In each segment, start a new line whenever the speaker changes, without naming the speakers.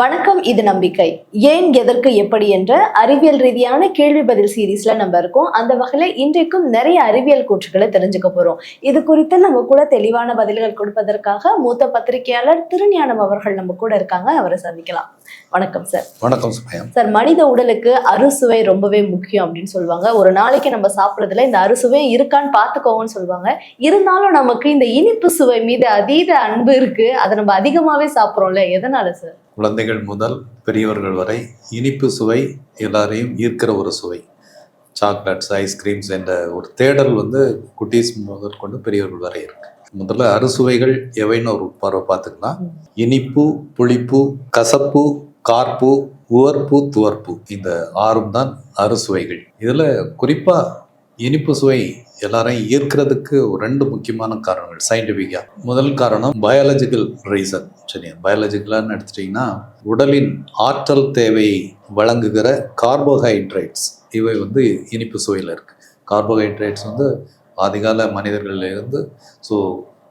வணக்கம் இது நம்பிக்கை. ஏன் எதற்கு எப்படி என்ற அறிவியல் ரீதியான கேள்வி பதில் சீரீஸ்ல நம்ம இருக்கோம். அந்த வகையில இன்றைக்கும் நிறைய அறிவியல் கூற்றுகளை தெரிஞ்சுக்க போறோம். இது குறித்து நம்ம கூட தெளிவான பதில்கள் கொடுப்பதற்காக மூத்த பத்திரிகையாளர் திருஞானம் அவர்கள் நம்ம கூட இருக்காங்க. அவரை சந்திக்கலாம். வணக்கம் சார்
வணக்கம்
சார் மனித உடலுக்கு அறுசுவை ரொம்பவே முக்கியம் அப்படின்னு சொல்லுவாங்க. ஒரு நாளைக்கு நம்ம சாப்பிட்றதுல இந்த அறுசுவை இருக்கான்னு பார்த்துக்கோங்கன்னு சொல்லுவாங்க. இருந்தாலும் நமக்கு இந்த இனிப்பு சுவை மீது அதீத அன்பு இருக்கு. அதை நம்ம அதிகமாவே சாப்பிட்றோம்ல. எதனால சார்
குழந்தைகள் முதல் பெரியவர்கள் வரை இனிப்பு சுவை எல்லாரையும் ஈர்க்கிற ஒரு சுவை. சாக்லேட்ஸ் ஐஸ்கிரீம்ஸ் என்ற ஒரு தேடல் வந்து குட்டீஸ் முதல் கொண்டு பெரியவர்கள் வரை இருக்கு. முதல்ல அறுசுவைகள் எவைன்னு ஒரு பார்வை பார்த்துக்கலாம் இனிப்பு புளிப்பு கசப்பு கார்ப்பு உவர்ப்பு துவர்ப்பு. இந்த ஆறும் தான் அறுசுவைகள். இதில் குறிப்பாக இனிப்பு சுவை எல்லாரையும் ஈர்க்கிறதுக்கு ஒரு ரெண்டு முக்கியமான காரணங்கள். சயின்டிஃபிக்காக முதல் காரணம் பயாலஜிக்கல் ரீசன் சரியா? பயாலஜிக்கலான்னு எடுத்துட்டிங்கன்னா உடலின் ஆற்றல் தேவையை வழங்குகிற கார்போஹைட்ரேட்ஸ் இவை வந்து இனிப்பு சுவையில் இருக்குது கார்போஹைட்ரேட்ஸ் வந்து ஆதிகால மனிதர்களிலிருந்து ஸோ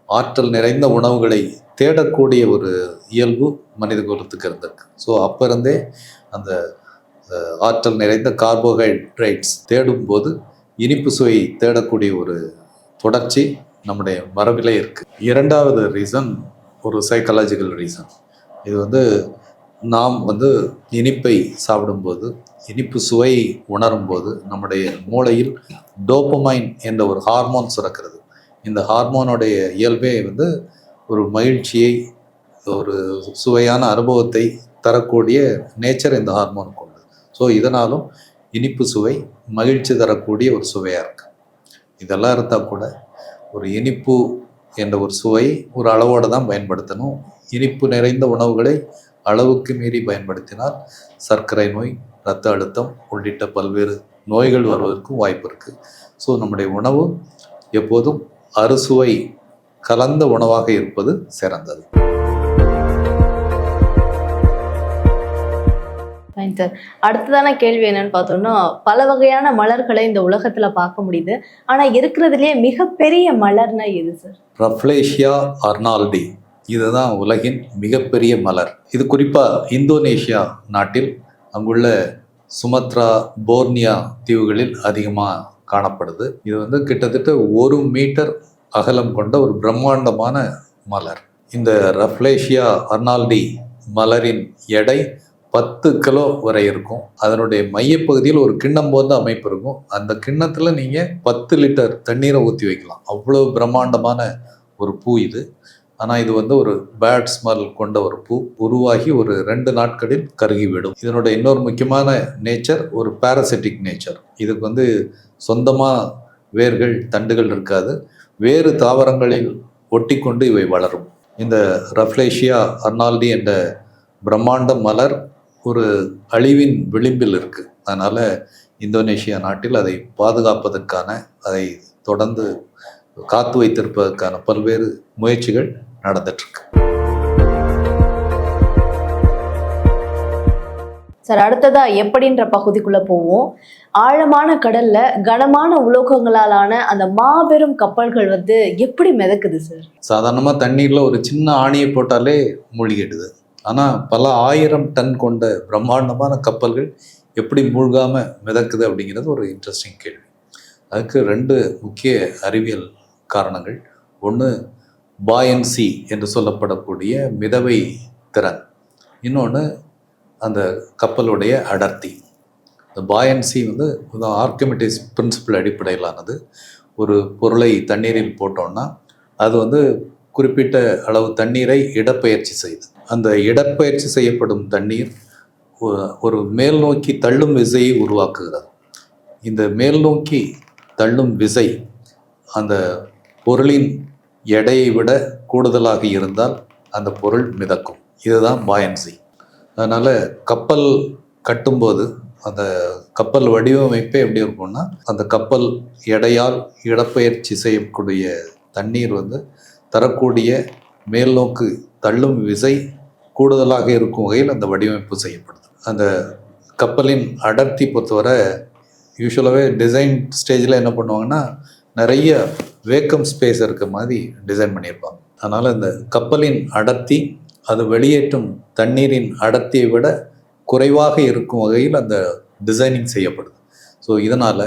ஆற்றல் நிறைந்த உணவுகளை தேடக்கூடிய ஒரு இயல்பு மனித குலத்துக்கு இருந்திருக்கு. ஸோ அப்போ இருந்தே அந்த ஆற்றல் நிறைந்த கார்போஹைட்ரேட்ஸ் தேடும்போது இனிப்பு சுவை தேடக்கூடிய ஒரு தொடர்ச்சி நம்முடைய மரபிலே இருக்குது இரண்டாவது ரீசன் ஒரு சைக்காலஜிக்கல் ரீசன் இது வந்து நாம் வந்து இனிப்பை சாப்பிடும்போது இனிப்பு சுவை உணரும்போது நம்முடைய மூளையில் டோப்பமைன் என்ற ஒரு ஹார்மோன் சுரக்கிறது. இந்த ஹார்மோனுடைய இயல்பே வந்து ஒரு மகிழ்ச்சியை ஒரு சுவையான அனுபவத்தை தரக்கூடிய நேச்சர் இந்த ஹார்மோனுக்கு உள்ளது ஸோ இதனாலும் இனிப்பு சுவை மகிழ்ச்சி தரக்கூடிய ஒரு சுவையாக இருக்கு. இதெல்லாம் இருந்தால் கூட ஒரு இனிப்பு என்ற ஒரு சுவை ஒரு அளவோடு தான் பயன்படுத்தணும். இனிப்பு நிறைந்த உணவுகளை அளவுக்கு மீறி பயன்படுத்தினால் சர்க்கரை நோய் இரத்த அழுத்தம் உள்ளிட்ட பல்வேறு நோய்கள் வருவதற்கும் வாய்ப்பு இருக்குது ஸோ நம்முடைய உணவு எப்போதும் அறுசுவை கலந்த உணவாக இருப்பது சிறந்தது.
Sir. அடுத்ததான கேள்வி என்னன்னு பார்த்தோம்னா பல வகையான மலர்களை இந்த உலகத்துல பார்க்க முடியுது. ஆனா இருக்கிறதுலயே மிகப்பெரிய மலர்னா எது சார்
ரஃப்லேஷியா அர்னால்டி இதுதான் உலகின் மிகப்பெரிய மலர். இது குறிப்பாக இந்தோனேஷியா நாட்டில் அங்குள்ள சுமத்ரா போர்னியா தீவுகளில் அதிகமாக காணப்படுது. இது வந்து கிட்டத்தட்ட ஒரு மீட்டர் அகலம் கொண்ட ஒரு பிரம்மாண்டமான மலர். இந்த ரஃப்லேஷியா அர்னால்டி மலரின் எடை பத்து கிலோ வரை இருக்கும். அதனுடைய மையப்பகுதியில் ஒரு கிண்ணம் போன்ற அமைப்பு இருக்கும். அந்த கிண்ணத்தில் நீங்கள் பத்து லிட்டர் தண்ணீரை ஊற்றி வைக்கலாம். அவ்வளோ பிரம்மாண்டமான ஒரு பூ இது. ஆனால் இது வந்து ஒரு பேட் ஸ்மெல் கொண்ட ஒரு பூ. உருவாகி ஒரு ரெண்டு நாட்களில் கருகிவிடும். இதனுடைய இன்னொரு முக்கியமான நேச்சர் ஒரு பாரசிட்டிக் நேச்சர் இதுக்கு வந்து சொந்தமாக வேர்கள் தண்டுகள் இருக்காது. வேறு தாவரங்களில் ஒட்டிக்கொண்டு இவை வளரும். இந்த ரஃப்லேஷியா அர்னால்டி என்ற பிரம்மாண்ட மலர் ஒரு அழிவின் விளிம்பில் இருக்குது அதனால் இந்தோனேஷியா நாட்டில் அதை பாதுகாப்பதற்கான அதை தொடர்ந்து காத்து வைத்திருப்பதற்கான பல்வேறு முயற்சிகள் நடந்துட்டு இருக்கு
சார் அடுத்ததா எப்படின்ற பகுதிக்குள்ள போவோம். ஆழமான கடல்ல கனமான உலோகங்களாலான அந்த மாபெரும் கப்பல்கள் வந்து எப்படி மிதக்குது சார்?
சாதாரணமாக தண்ணீரில் ஒரு சின்ன ஆணியை போட்டாலே மூழ்கிடுது. ஆனால் பல ஆயிரம் டன் கொண்ட பிரம்மாண்டமான கப்பல்கள் எப்படி மூழ்காம மிதக்குது அப்படிங்கிறது ஒரு இன்ட்ரெஸ்டிங் கேள்வி. அதுக்கு ரெண்டு முக்கிய அறிவியல் காரணங்கள். ஒன்று பாயன்சி என்று சொல்லப்படக்கூடிய மிதவை திறன். இன்னொன்று அந்த கப்பலுடைய அடர்த்தி. இந்த பாயன்சி வந்து ஆர்கிமெட்டிஸ் பிரின்சிபல் அடிப்படையிலானது. ஒரு பொருளை தண்ணீரில் போட்டோம்னா அது வந்து குறிப்பிட்ட அளவு தண்ணீரை இடப்பெயர்ச்சி செய்யுது. அந்த இடப்பெயர்ச்சி செய்யப்படும் தண்ணீர் ஒரு மேல் நோக்கி தள்ளும் விசையை உருவாக்குகிறது. இந்த மேல் நோக்கி தள்ளும் விசை அந்த பொருளின் எடையை விட கூடுதலாக இருந்தால் அந்த பொருள் மிதக்கும். இதுதான் பாயன்சி அதனால் கப்பல் கட்டும்போது அந்த கப்பல் வடிவமைப்பே எப்படி இருக்கும்னா அந்த கப்பல் எடையால் இடப்பெயர்ச்சி செய்யக்கூடிய தண்ணீர் வந்து தரக்கூடிய மேல் நோக்கு தள்ளும் விசை கூடுதலாக இருக்கும் வகையில் அந்த வடிவமைப்பு செய்யப்படுது. அந்த கப்பலின் அடர்த்தி பொறுத்தவரை யூஸ்வலாகவே டிசைன் ஸ்டேஜில் என்ன பண்ணுவாங்கன்னா நிறைய வேக்கம் ஸ்பேஸ் இருக்க மாதிரி டிசைன் பண்ணியிருப்பாங்க. அதனால் இந்த கப்பலின் அடர்த்தி அது வெளியேற்றும் தண்ணீரின் அடர்த்தியை விட குறைவாக இருக்கும் வகையில் அந்த டிசைனிங் செய்யப்படுது. ஸோ இதனால்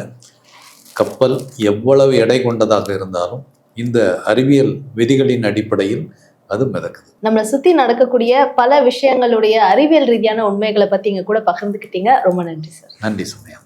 கப்பல் எவ்வளவு எடை கொண்டதாக இருந்தாலும் இந்த அறிவியல் விதிகளின் அடிப்படையில் அது மிதக்குது.
நம்மளை சுத்தி நடக்கக்கூடிய பல விஷயங்களுடைய அறிவியல் ரீதியான உண்மைகளை பத்தி இங்க கூட பகிர்ந்துக்கிட்டீங்க. ரொம்ப நன்றி சார்.
நன்றி சமயம்